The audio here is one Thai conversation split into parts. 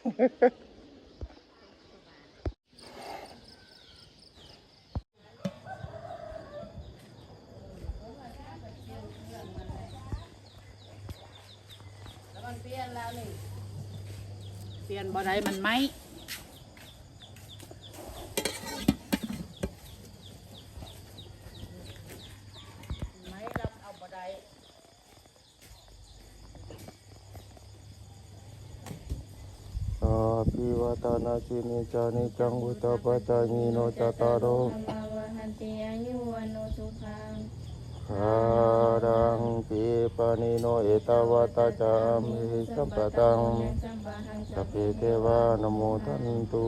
แล้วมันเปลี่ยนแล้วนี่เปลี่ยนบ่ได้มันไหมไม่รับเอาบ่ได้ อาภิวาตานาชินิจานิจังวุตาปจายิโนจตารโรธรรมาวหันติอายุวันโนสุขังคารังปีปานิโนเอตาวาตาจามิสัมปะตังสัมปะหังสัพเพเทวานโมทันตุ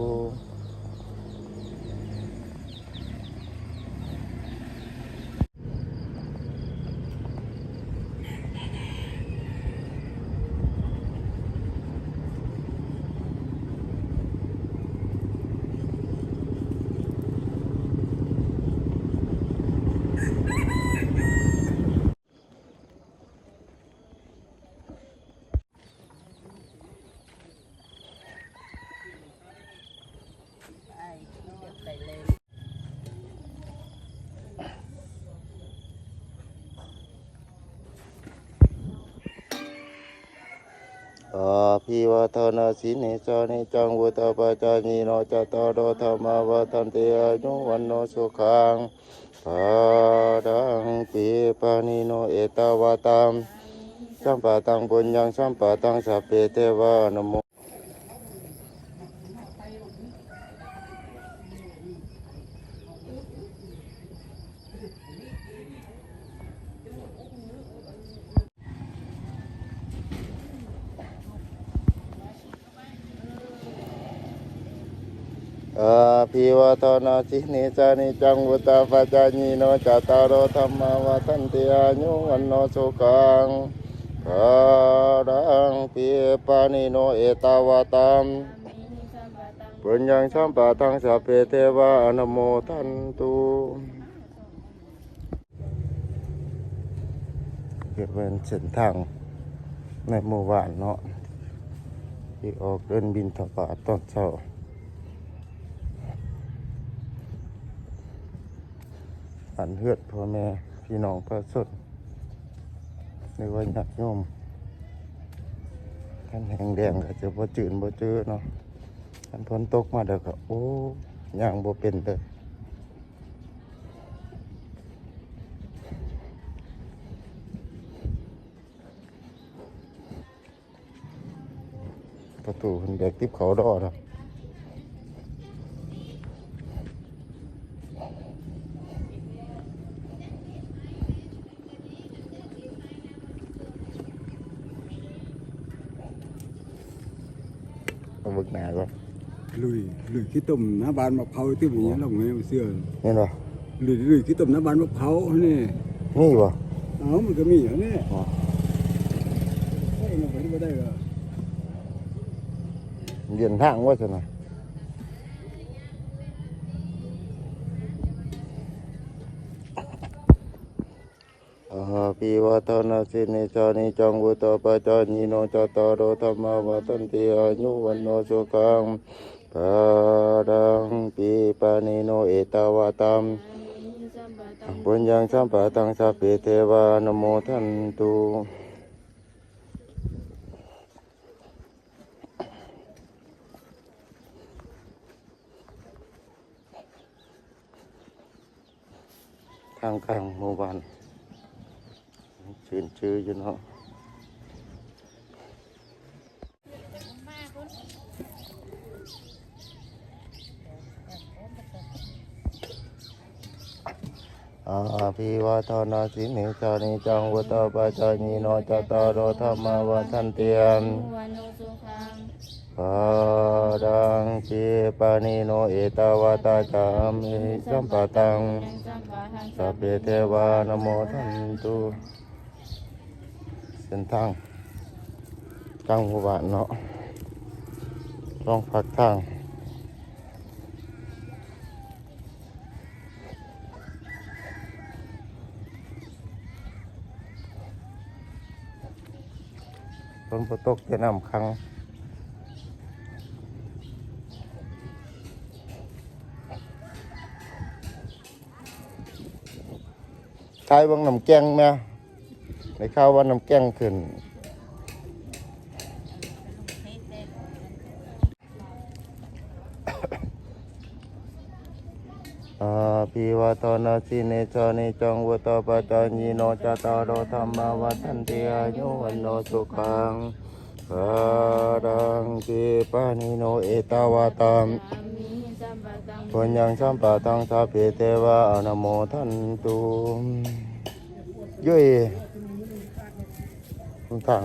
ภิวาทนาสิเนจานิจังวุตาปจายิโนจตารโรธรรมาวทันเตอายุวันโนสุขังปาดังปีปานิโนเอตาวาตามสัมปะตังบุญยังสัมปะตังสัพเพเทวานโม อาภิวาทนาสิเนจานิจังวุตาปจายิโนจตารธรรมาวทันติอายุวันโนสุขังภารังปีปานิโนเอตาวาตามสัมปุญญังสัมปะทังสัพเพเทวาอนโมทันตุเกิดเป็นเส้นทางในหมู่บ้านเนาะที่ออกเดินบินทบาทตอนเช้า อันเฮือดพ่อแม่พี่น้องประสดในวันญาติโยมท่านแหงแดงก็จะบ่จืนบ่เจอเนาะท่านฝนตกมาเด้อก็โอ้ย่างบ่เป็นเลยประตูคนแบกติบเขาดอเนาะ เอาบึกหนาก่อนลุยลุยขี้ตุ่มหน้าบ้านมะพร้าวที่ผมเนี้ยลงเนี่ยมันเสื้อนี่เนาะลุยลุยขี้ตุ่มหน้าบ้านมะพร้าวนี่นี่บ่เอ้ามันก็มีอยู่นี่อ๋อเฮ้ยมันไปไม่ได้เหรอเรียนทางว่าจะ หน่อาภิวาทนาสินิจานิจังวุตปจายิโนจตารโรธรรมาวทันติอายุวันโนสุขังภารังปีปานิโนเอตาวตามสัมปะตังปุญญังสัมปะตังสัพเพเทวานโมทันตุทางกลางหมู่บ้าน ชื่นชื่ออยู่เนาะอาภิวาทนาสิเนจานิจังวุตาปจายิโนจตารโรธรรมวันติยันวันโนปาดังชีปานิโนเอตาวาตาจามิสัมปตังสัพเพเทวานโมทันตุ เป็นทางกลางหมู่บ้านเนาะลองพักทางฝนตกจะน้ำขังใช้บังน้ำแกงแม่ ในข้าวว่าน้ำแกงขึ้น อาภิวาทนาสิเนจานิจังวุตาปจายโนจตารโอธรรมวัฏันติอายุวันโนสุขังภารังกิปานิโนเอตาวาตามอามิสัมปุญญังสัมปะตังสัพเพเทวะอนโมทันตุยุย ทาง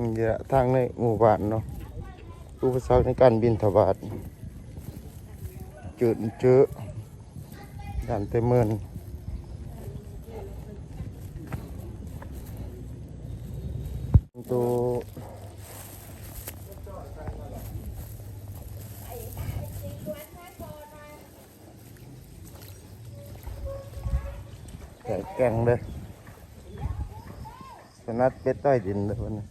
นี่แหละทางในหมู่บ้านเนาะอุปสรรคในการบินทบาทจุดเจอด่านเต็มเมือนตัว แกงเลยสนัดเป็ดต้ดินเลยวันนี้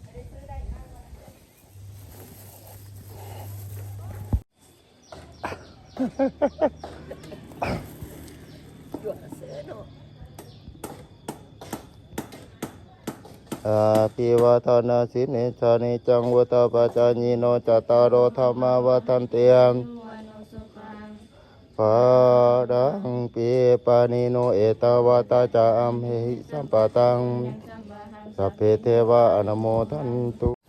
อาภิวาทนาสิเนชานิจังวุตาปจายิโนจตารโอธรรมวัฏันเตียมยุวันโนสุขัง ปะดังปีปานิโนเอตาวาตาจามเหหิสัมปะตังสัพเพเทวะอนโมทันตุ